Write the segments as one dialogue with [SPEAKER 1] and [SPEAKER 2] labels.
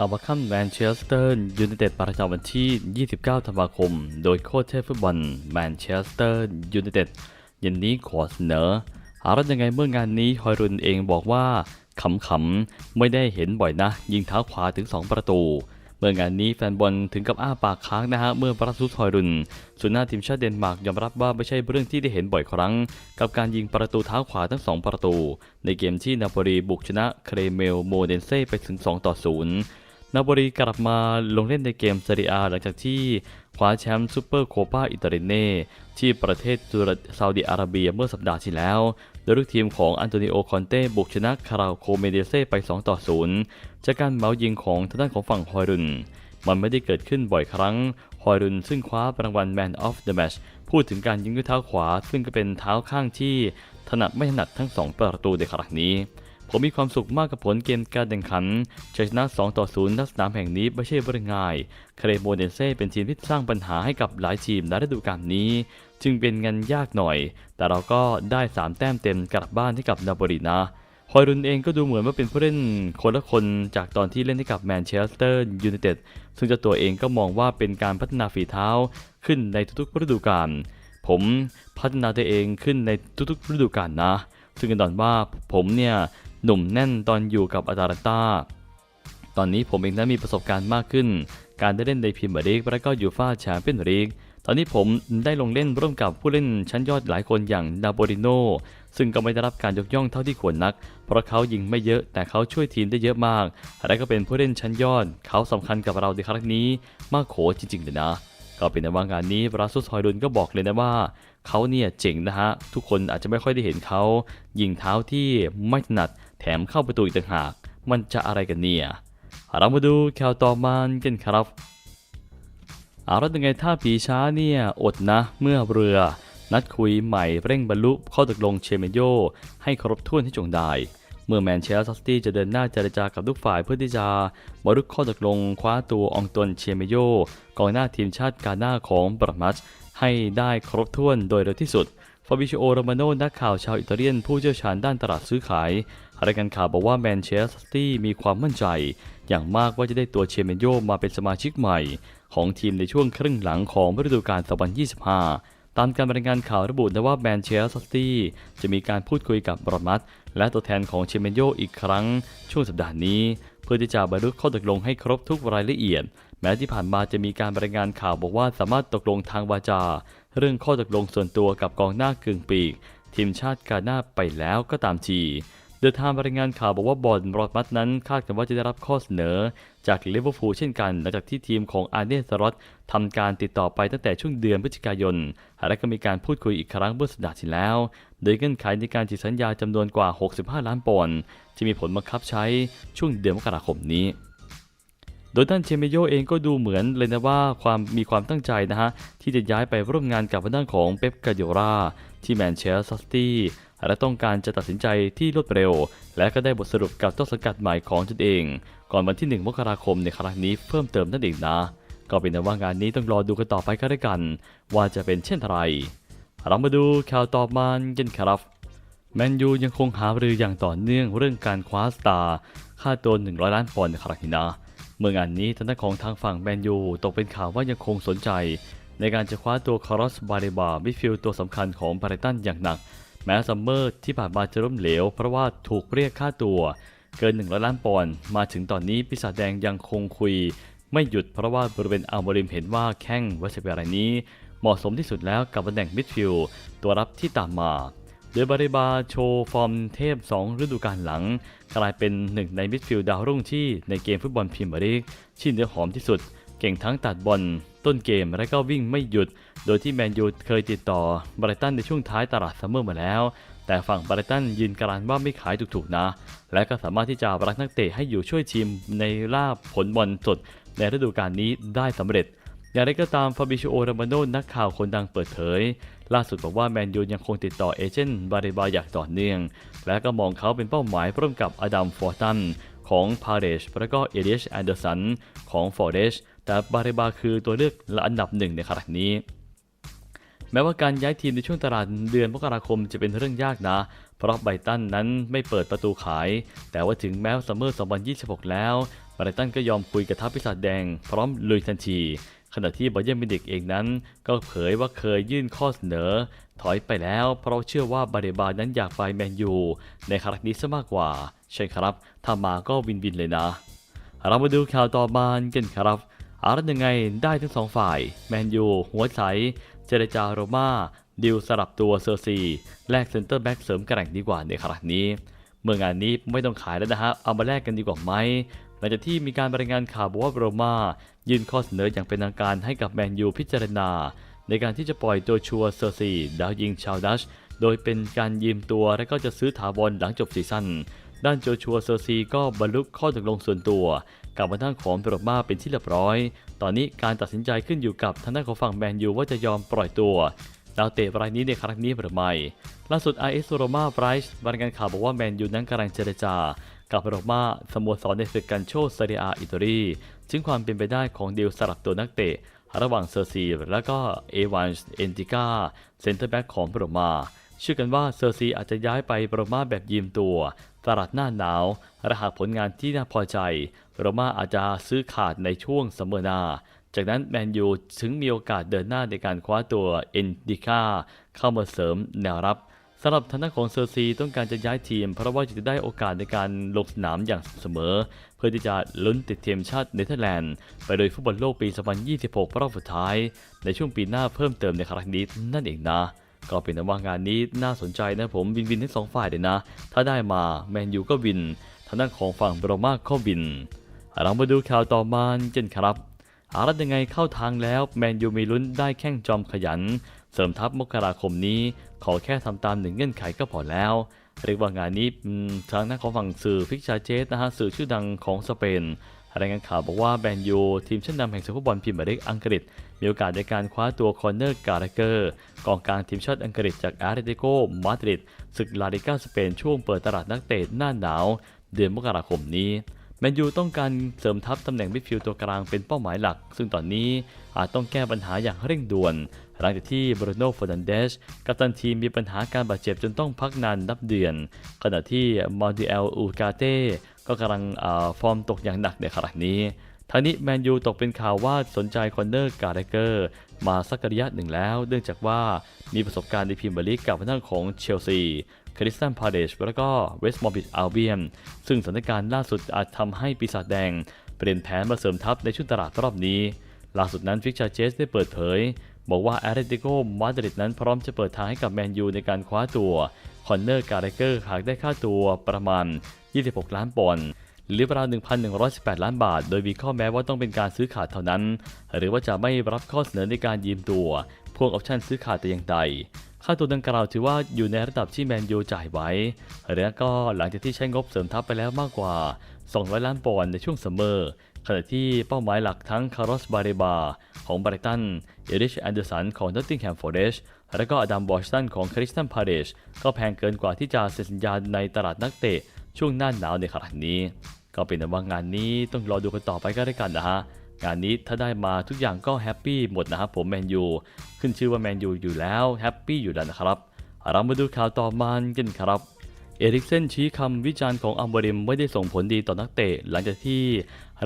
[SPEAKER 1] ข่าวบัคคัมแมนเชสเตอร์ยูไนเต็ดประจำวันที่ 29 ธันวาคม โดยโค้ชเทพฟุตบอลแมนเชสเตอร์ยูไนเต็ดเย็นนี้ขอเสนอหารัยังไงเมื่องานนี้ฮอยรุนเองบอกว่าขำๆ ไม่ได้เห็นบ่อยนะ ยิงเท้าขวาถึง 2 ประตู เมื่องานนี้แฟนบอลถึงกับอ้าปากค้างนะฮะ เมื่อบรัสซุสฮอยรุนสุนหน้าทีมชาติเดนมาร์กยอมรับว่าไม่ใช่เรื่องที่ได้เห็นบ่อยครั้ง กับการยิงประตูเท้าขวาทั้ง 2 ประตู ในเกมที่นาโปลีบุกชนะเครเมลโมเดนเซ่ไปถึง 2 ต่อ 0 นาโปลีกลับมาลงเล่นในเกมเซเรียหลังจากที่คว้าแชมป์ซูเปอร์โคปาอิตาลีเน่ที่ประเทศุซาอุดิอาระเบียเมื่อสัปดาห์ที่แล้ว โดยลูกทีมของอันโตนิโอ คอนเต้บุกชนะคาราโคเมเดเซ่ไป 2 ต่อ 0 จากการเมายิงของทางด้านของฝั่งฮอยรุน มันไม่ได้เกิดขึ้นบ่อยครั้ง ฮอยรุนซึ่งคว้ารางวัล Man of the Match พูดถึงการยิงด้วยเท้าขวา ซึ่งก็เป็นเท้าข้างที่ถนัดไม่ถนัดทั้ง 2 ประตูในครั้งนี้ ผมมีความสุขมากกับผลเกมการแข่งขันชัยชนะ 2 ต่อ0ณสนามแห่งนี้ไม่ใช่เรื่องง่าย คาเรโมเดนเซ่เป็นทีมที่สร้างปัญหาให้กับหลายทีมในฤดูกาลนี้ จึงเป็นงานยากหน่อย แต่เราก็ได้ 3 แต้มเต็มกลับบ้านให้กับนาโปลีนะฮอยรุนเองก็ดูเหมือนว่าเป็นผู้เล่นคนละคนจากตอนที่เล่นให้กับแมนเชสเตอร์ยูไนเต็ดซึ่งเจ้าตัวเองก็มองว่าเป็นการพัฒนาฝีเท้าขึ้นในทุกๆฤดูกาลผมพัฒนาตัวเองขึ้นในทุกๆฤดูกาลนะ ซึ่งกันดอนว่าผมเนี่ย หนุ่มแน่นตอนอยู่กับอาตาลันตาตอนนี้ผมเองนั้นมีประสบการณ์มากขึ้น การได้เล่นในพรีเมียร์ลีกและก็ยูฟ่าแชมเปี้ยนลีกตอนนี้ผมได้ลงเล่นร่วมกับผู้เล่นชั้นยอดหลายคนอย่างดาโบริโนซึ่งก็ไม่ได้รับการยกย่องเท่าที่ควรนัก เพราะเขายิงไม่เยอะแต่เขาช่วยทีมได้เยอะมาก และก็เป็นผู้เล่นชั้นยอด เขาสำคัญกับเราในครั้งนี้มากโขจริงๆเลยนะ ก็เป็นในว่างานนี้บราซุสฮอยดุนก็บอกเลยนะว่า เขาเนี่ยเจ๋งนะฮะ ทุกคนอาจจะไม่ค่อยได้เห็นเขายิงเท้าที่ไม่ถนัด แถมเข้าประตูอีกต่างหาก มันจะอะไรกันเนี่ย เรามาดูข่าวต่อมากันครับอาแล้วยังไงถ้าผีช้าเนี่ยอดนะเมื่อเรือ นัดคุยใหม่เร่งบรรลุข้อตกลงเชเมโย ให้ครบถ้วนให้จงได้ เมื่อแมนเชสเตอร์ซิตี้จะเดินหน้าเจรจากับทุกฝ่ายเพื่อที่จะบรรลุข้อตกลงคว้าตัวองตวนเชเมโยกองหน้าทีมชาติกาหน้าของบรัมัชให้ได้ครบถ้วนโดยเร็วที่สุด ฟาบิชโอโรมาโนนักข่าวชาวอิตาเลียนผู้เชี่ยวชาญด้านตลาดซื้อขายรายงานข่าวบอกว่าแมนเชสเตอร์มีความมั่นใจ อย่างมากว่าจะได้ตัวเชเมนโยมาเป็นสมาชิกใหม่ ของทีมในช่วงครึ่งหลังของฤดูกาล2025 ตามการรายงานข่าวระบุนะว่าแมนเชสเตอร์จะมีการพูดคุยกับบรอมัตและตัวแทนของเชเมนโยอีกครั้ง ช่วงสัปดาห์นี้ เพื่อที่จะบรรลุข้อตกลงให้ครบทุกรายละเอียด แม้ที่ผ่านมาจะมีการรายงานข่าวบอกว่าสามารถตกลงทางวาจา เรื่องข้อตกลงส่วนตัวกับกองหน้ากึ่งปีก ทีมชาติกาหน้าไปแล้วก็ตามทีเดินทางรายงานข่าวบอกว่าบอลรอดมัดนั้นคาดกันว่าจะได้รับข้อเสนอ จากลิเวอร์พูลเช่นกันหลังจากที่ทีมของอาร์เนสลอตทำการติดต่อไปตั้งแต่ช่วงเดือนพฤศจิกายน และก็มีการพูดคุยอีกครั้งเมื่อสัปดาห์ที่แล้ว โดยเงื่อนไขในการจิตสัญญาจำนวนกว่า 65 ล้านปอนด์จะมีผลบังคับใช้ช่วงเดือนมกราคมนี้ โดยด้านเชเมโยเองก็ดูเหมือนเลยนะว่าความมีความตั้งใจนะฮะที่จะย้ายไปร่วมงานกับด้านของเป๊ปกาโยราที่แมนเชสเตอร์ซิตี้และต้องการจะตัดสินใจที่รวดเร็ว และก็ได้บทสรุปกับต้นสังกัดใหม่ของตนเอง ก่อนวันที่ 1 มกราคมในครั้งนี้เพิ่มเติมนั่นเองนะ ก็เป็นว่างานนี้ต้องรอดูกันต่อไปก็ได้วกัน ว่าจะเป็นเช่นไร เรามาดูข่าวต่อมากันครับแมนยูยังคงหารืออย่างต่อเนื่องเรื่องการคว้าสตาร์ค่าตัว 100 ล้านปอนด์ในครั้งนี้นะ เมื่องานนี้ทางด้านของทางฝั่งแมนยูตกเป็นข่าวว่ายังคงสนใจ ในการจะคว้าตัวคาร์ลอสบาเรบามิดฟิลด์ตัวสำคัญของบาริตันอย่างหนัก แม้ซัมเมอร์ที่ผ่านมาจะล้มเหลว เพราะว่าถูกเรียกค่าตัว เกิน100ล้านปอนด์มาถึงตอนนี้ปีศาจแดงยังคงคุย ไม่หยุดเพราะว่าบริเวณอัลโมริมเห็นว่าแข้งเวัชเบรายนี้ เหมาะสมที่สุดแล้วกับตำแหน่งมิดฟิลด์ตัวรับที่ตามมา โดยบาริบาโชว์ฟอร์มเทพ 2 ฤดูกาลหลัง กลายเป็นหนึ่งในมิดฟิลด์ดาวรุ่งที่ในเกมฟุตบอลพรีเมียร์ลีกที่เนื้อหอมที่สุด เก่งทั้งตัดบอลต้นเกมและก็วิ่งไม่หยุด โดยที่แมนยูเคยติดต่อบริตันในช่วงท้ายตลาดซัมเมอร์มาแล้ว แต่ฝั่งบริตันยืนการันว่าไม่ขายถูกๆนะ และก็สามารถที่จะรักนักเตะให้อยู่ช่วยทีมในล่าผลบอลสดในฤดูกาลนี้ได้สำเร็จ อย่างไรก็ตามฟาบิชิโอรามาโนนักข่าวคนดังเปิดเผย ล่าสุดบอกว่าแมนยูยังคงติดต่อเอเจนต์บาริบาอย่างต่อเนื่อง และก็มองเขาเป็นเป้าหมายร่วมกับอดัมฟอร์ตันของพาเรชและก็เอเดียชแอนเดอร์สันของฟอร์เรชแต่บาริบาคือตัวเลือกละอันดับหนึ่งในขณะนี้แม้ว่าการย้ายทีมในช่วงตลาดเดือนมกราคมจะเป็นเรื่องยากนะ เพราะไบตันนั้นไม่เปิดประตูขาย แต่ว่าถึงแม้ซัมเมอร์ 2026 แล้วไบตันก็ยอมคุยกับทัพปีศาจแดงพร้อมลุยทันที ขณะที่บอเยนมินิกเองนั้น ก็เผยว่าเคยยื่นข้อเสนอ ถอยไปแล้ว เพราะเชื่อว่าบาเดบานั้นอยากไปแมนยูในครั้งนี้ซะมากกว่า ใช่ครับ ถ้ามาก็วินวินเลยนะ เรามาดูข่าวต่อมากันครับอารยังไงได้ทั้งสองฝ่าย แมนยูหัวใสเจรจาโรมาดิวสลับตัวเซอร์ซีแลกเซนเตอร์แบ็กเสริมกร่งดีกว่าในครั้งนี้ เมื่องานนี้ไม่ต้องขายแล้วนะฮะเอามาแลกกันดีกว่าไหม หลังจากที่มีการรายงานข่าวบอกว่าโรมายื่นข้อเสนออย่างเป็นทางการให้กับแมนยูพิจารณา ในการที่จะปล่อยตัวชัวเซอร์ซีดาวยิงชาวดัช โดยเป็นการยืมตัวและก็จะซื้อถาวรหลังจบซีซั่นด้านโจชัวเซอร์ซีก็บรรลุข้อตกลงส่วนตัว กับทางด้านของโรมาเป็นที่เรียบร้อย ตอนนี้การตัดสินใจขึ้นอยู่กับทางด้านของฝั่งแมนยูว่าจะยอมปล่อยตัวดาวเตะรายนี้ในครั้งนี้หรือไม่ ล่าสุด IS โรมาไบรท์รายงานข่าวบอกว่าแมนยูนั้นกำลังเจรจา กับโรม่าสโมสรในศึกกันโชเซเรียอิตาลีจึงความเป็นไปได้ของเดีลสลับตัวนักเตะ ระหว่างเซอร์ซีและก็เอวานส์เอนติก้าเซนเตอร์แบ็กของโรม่าเชื่อกันว่าเซอร์ซีอาจจะย้ายไปโรม่าแบบยืมตัวตลาดหน้าหนาวและหากผลงานที่น่าพอใจโรม่าอาจจะซื้อขาดในช่วงซัมเมอร์นาจากนั้นแมนยูถึงมีโอกาสเดินหน้าในการคว้าตัวเอนดิก้าเข้ามาเสริมแนวรับ สำหรับทางด้านของเซอร์ซีต้องการจะย้ายทีม เพราะว่าจะได้โอกาสในการลงสนามอย่างเสมอ เพื่อที่จะลุ้นติดทีมชาติเนเธอร์แลนด์ ไปโดยฟุตบอลโลกปี 2026 รอบสุดท้าย ในช่วงปีหน้าเพิ่มเติมในครั้งนี้นั่นเองนะ ก็เป็นนว่างานนี้น่าสนใจนะผมวินวินทั้งสองฝ่ายเลยนะ ถ้าได้มาแมนยูก็วิน ทางด้านของฝั่งโรม่าก็วิน เรามาดูข่าวต่อมากันครับ อารัตยังไงเข้าทางแล้วแมนยูมีลุ้นได้แข้งจอมขยัน เสริมทัพมกราคมนี้ ขอแค่ทำตามหนึ่งเงื่อนไขก็พอแล้วเรียกว่างานนี้ทางหน้าของฝั่งสื่อฟิกชาเจสนะฮะสื่อชื่อดังของสเปนรายงานข่าวบอกว่าแมนยูทีมชั้นนำแห่งฟุตบอลพรีเมียร์ลีกอังกฤษ มีโอกาสในการคว้าตัวคอนเนอร์การ์เกอร์กองกลางทีมชาติอังกฤษจากอาร์เตติโกมาดริดศึกลาลิก้าสเปนช่วงเปิดตลาดนักเตะหน้าหนาว เดือนมกราคมนี้ แมนยูต้องการเสริมทัพตำแหน่งมิดฟิลด์ตัวกลางเป็นเป้าหมายหลัก ซึ่งตอนนี้อาจต้องแก้ปัญหาอย่างเร่งด่วน หลังจากที่บรูโน่ฟอร์นันเดสกัปตันทีมมีปัญหาการบาดเจ็บจนต้องพักนานนับเดือน ขณะที่มอนดิเอลอูกาเต้ก็กำลังฟอร์มตกอย่างหนักในขณะนี้ ทางนี้แมนยูตกเป็นข่าวว่าสนใจคอนเนอร์การ์เกอร์มาสักระยะหนึ่งแล้ว เนื่องจากว่ามีประสบการณ์ในพรีเมียร์ลีกกับทางด้าของเชลซีคริสตันพาเดชแล้วก็เวสต์มอร์บิทอัลเบียนซึ่งสถานการณ์ล่าสุดอาจทำให้ปีศาจแดง เปลี่ยนแผนมาเสริมทัพในช่วงตลาดรอบนี้ ล่าสุดนั้นฟิกชาเจสได้เปิดเผย บอกว่าแอตเลติโกมาดริดนั้นพร้อมจะเปิดทางให้กับแมนยูในการคว้าตัวคอนเนอร์การ์เกอร์หากได้ค่าตัวประมาณ 26 ล้านปอนด์ หรือราว1,118 ล้านบาท โดยมีข้อแม้ว่าต้องเป็นการซื้อขาดเท่านั้น หรือว่าจะไม่รับข้อเสนอในการยืมตัว พวกออปชั่นซื้อขาดแต่อย่างใด ค่าตัวดังกล่าวถือว่าอยู่ในระดับที่แมนยูจ่ายไว้และก็หลังจากที่ใช้งบเสริมทัพไปแล้วมากกว่า 200 ล้านปอนด์ในช่วงซัมเมอร์ขณะที่เป้าหมายหลักทั้งคาร์ลสบาเรบาของไบรตัน เอริชแอนเดอร์สันของนอตติงแฮมฟอร์เรชและก็อดัมบอชตันของคริสตันพาเดชก็แพงเกินกว่าที่จะเซ็นสัญญาในตลาดนักเตะช่วงหน้าหนาวในขณะนี้ ก็เป็นว่างานนี้ต้องรอดูกันต่อไปก็ได้กันนะฮะงานนี้ถ้าได้มาทุกอย่างก็แฮปปี้หมดนะครับผมแมนยูขึ้นชื่อว่าแมนยูอยู่แล้วแฮปปี้อยู่แล้วนะครับเรามาดูข่าวต่อมากันครับเอริกเซนชี้คำวิจารณ์ของอัมบริมไม่ได้ส่งผลดีต่อนักเตะ หลังจากที่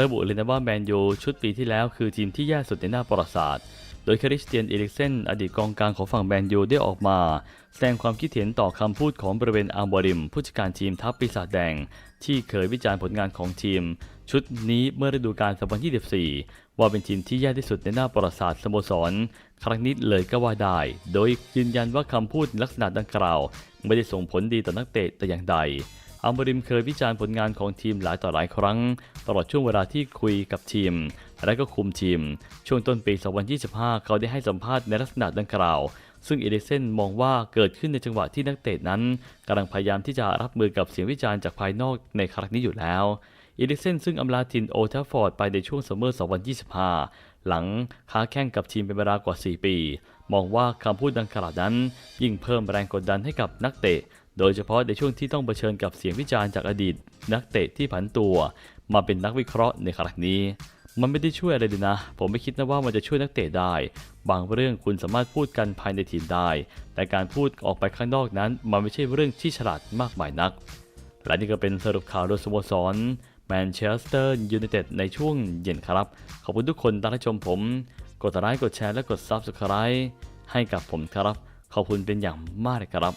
[SPEAKER 1] ระบุเลยนะว่าแมนยูชุดปีที่แล้วคือทีมที่แย่สุดในหน้าประวัติศาสตร์ โดยคริสเตียนเอริกเซนอดีตกองกลางของฝั่งแมนยูได้ออกมา แสดงความคิดเห็นต่อคำพูดของบริเวณอัมบริม ผู้จัดการทีมทัพปีศาจแดง ที่เคยวิจารณ์ผลงานของทีม ชุดนี้เมื่อฤดูกาล 2024 ว่าเป็นทีมที่แย่ที่สุดในหน้าประวัติศาสตร์สโมสร ครั้งนี้เลยก็ว่าได้ โดยยืนยันว่าคำพูดลักษณะดังกล่าว ไม่ได้ส่งผลดีต่อนักเตะแต่อย่างใดอัมบริมเคยวิจารณ์ผลงานของทีมหลายต่อหลายครั้ง ตลอดช่วงเวลาที่คุยกับทีม และก็คุมทีม ช่วงต้นปี 2025 เขาได้ให้สัมภาษณ์ในลักษณะดังกล่าว ซึ่งเอเดเซนมองว่าเกิดขึ้นในจังหวะที่นักเตะนั้นกำลังพยายามที่จะรับมือกับเสียงวิจารณ์จากภายนอกในครั้งนี้อยู่แล้วเอีลิเซนซึ่งอำลาทินโอทัฟฟอร์ดไปในช่วงซัมเมอร์ 2025 หลังค้าแข่งกับทีมเป็นเวลากว่า 4 ปี มองว่าคำพูดดังกล่าวนั้น ยิ่งเพิ่มแรงกดดันให้กับนักเตะ โดยเฉพาะในช่วงที่ต้องเผชิญกับเสียงวิจารณ์จากอดีต นักเตะที่ผันตัว มาเป็นนักวิเคราะห์ในครั้งนี้ มันไม่ได้ช่วยอะไรเลยนะ ผมไม่คิดนะว่ามันจะช่วยนักเตะได้ บางเรื่องคุณสามารถพูดกันภายในทีมได้ แต่การพูดออกไปข้างนอกนั้น มันไม่ใช่เรื่องที่ฉลาดมากมายนัก และนี่ก็เป็นสรุปข่าวโดยสโมสรแมนเชสเตอร์ยูไนเต็ดในช่วงเย็นครับ ขอบคุณทุกคนที่รับชมผม กดไลค์กดแชร์และกด Subscribe ให้กับผมครับ ขอบคุณเป็นอย่างมากเลยครับ